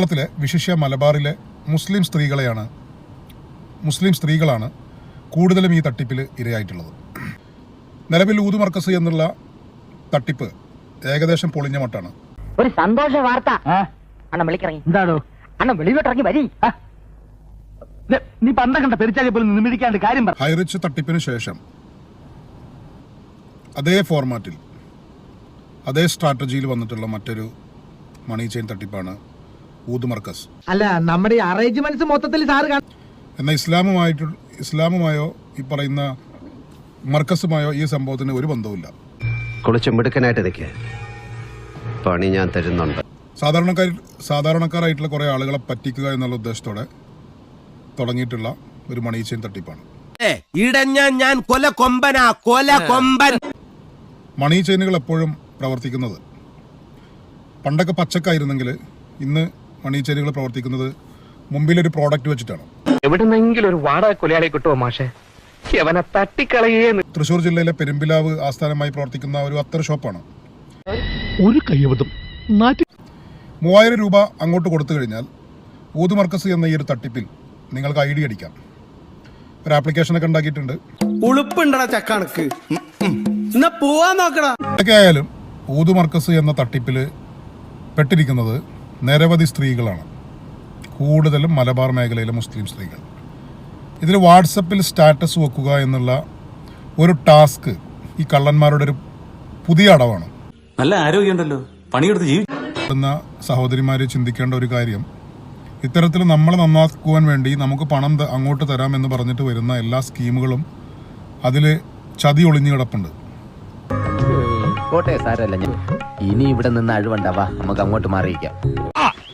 കേരളത്തിലെ വിശിഷ്യ മലബാറിലെ മുസ്ലിം സ്ത്രീകളെയാണ് മുസ്ലിം സ്ത്രീകളാണ് കൂടുതലും ഈ തട്ടിപ്പിൽ ഇരയായിട്ടുള്ളത്. നിലവിൽ ഊതു മർക്കസ് എന്നുള്ള തട്ടിപ്പ് ഏകദേശം പൊളിഞ്ഞ മട്ടാണ്. ഒരു സന്തോഷ വാർത്ത. അണ്ണൻ വിളിക്കിറങ്ങി. എന്താണോ അണ്ണൻ വെളിയിലോട്ടിറങ്ങി വരി. നീ പണ്ട കണ്ട പെരിച്ചാലി പോലും നിമിടിക്കാണ്ട് കാര്യം പറ. ഹൈറിച്ച് തട്ടിപ്പിന് ശേഷം അതേ ഫോർമാറ്റിൽ അതേ സ്ട്രാറ്റജിയിൽ വന്നിട്ടുള്ള മറ്റൊരു മണി ചെയിൻ തട്ടിപ്പാണ് ഊത് മർക്കസ് അല്ല നമ്മുടെ ഈ അറേഞ്ച്മെന്റ്സ് മൊത്തത്തിൽ സാറ് എന്നാൽ ഇസ്ലാമുമായിട്ട് ഇസ്ലാമുമായോ ഈ പറയുന്ന മർക്കസുമായോ ഈ സംഭവത്തിന് ഒരു ബന്ധവുമില്ല. കുളിച്ച് മിടുക്കനായിട്ട് ഇതൊക്കെ പണി ഞാൻ തരുന്നുണ്ട്. സാധാരണക്കാർ സാധാരണക്കാരായിട്ടുള്ള കുറേ ആളുകളെ പറ്റിക്കുക എന്നുള്ള ഉദ്ദേശത്തോടെ തുടങ്ങിയിട്ടുള്ള ഒരു മണി ചെയിൻ തട്ടിപ്പാണ് ഇടഞ്ഞ ഞാൻ കൊല കൊമ്പനാ കൊല കൊമ്പൻ. മണി ചെയിനുകൾ എപ്പോഴും പ്രവർത്തിക്കുന്നത്. പണ്ടൊക്കെ പച്ചക്കായിരുന്നെങ്കിൽ ഇന്ന് മണി ചെയിനുകൾ പ്രവർത്തിക്കുന്നത് മുമ്പിലൊരു പ്രോഡക്റ്റ് വെച്ചിട്ടാണ്. എവിടുന്നെങ്കിലും ഒരു വാടക കൊലയാളി കിട്ടുമോ മാഷെ? അവനെ തട്ടിക്കളയേന്ന് തൃശ്ശൂർ ജില്ലയിലെ പെരുമ്പിലാവ് ആസ്ഥാനമായി പ്രവർത്തിക്കുന്ന ഒരു അത്തർ ഷോപ്പാണ്. ഒരു നാട്ടി മൂവായിരം രൂപ അങ്ങോട്ട് കൊടുത്തു കഴിഞ്ഞാൽ ഊത് മർക്കസ് എന്ന ഈ ഒരു തട്ടിപ്പിൽ നിങ്ങൾക്ക് ഐ ഡി അടിക്കാം. ഒരു ആപ്ലിക്കേഷനൊക്കെ ഉണ്ടാക്കിയിട്ടുണ്ട്. ഉളുപ്പുണ്ടടാ ചക്കണക്ക്. എന്നാ പോവാൻ നോക്കടാ. എന്തൊക്കെ ആയാലും ഊതു മർക്കസ് എന്ന തട്ടിപ്പിൽ പെട്ടിരിക്കുന്നത് നിരവധി സ്ത്രീകളാണ്. കൂടുതലും മലബാർ മേഖലയിലെ മുസ്ലിം സ്ത്രീകൾ. ഇതിൽ വാട്സപ്പിൽ സ്റ്റാറ്റസ് വെക്കുക എന്നുള്ള ഒരു ടാസ്ക് ഈ കള്ളന്മാരുടെ ഒരു പുതിയ അടവാണ്. നല്ല ആരോഗ്യമുണ്ടല്ലോ. പണിയെടുത്ത് ജീവിക്കുന്ന സഹോദരിമാരെ സഹോദരിമാർ ചിന്തിക്കേണ്ട ഒരു കാര്യം ഇത്തരത്തിൽ നമ്മൾ നന്നാക്കുവാൻ വേണ്ടി നമുക്ക് പണം അങ്ങോട്ട് തരാം എന്ന് പറഞ്ഞിട്ട് വരുന്ന എല്ലാ സ്കീമുകളും അതിൽ ചതി ഒളിഞ്ഞു കിടപ്പുണ്ട്. കോട്ടെ സാരല്ല. ഇനി ഇവിടെ നിന്ന് അഴുവണ്ടാവാ നമുക്ക് അങ്ങോട്ട് മാറിയിക്കാം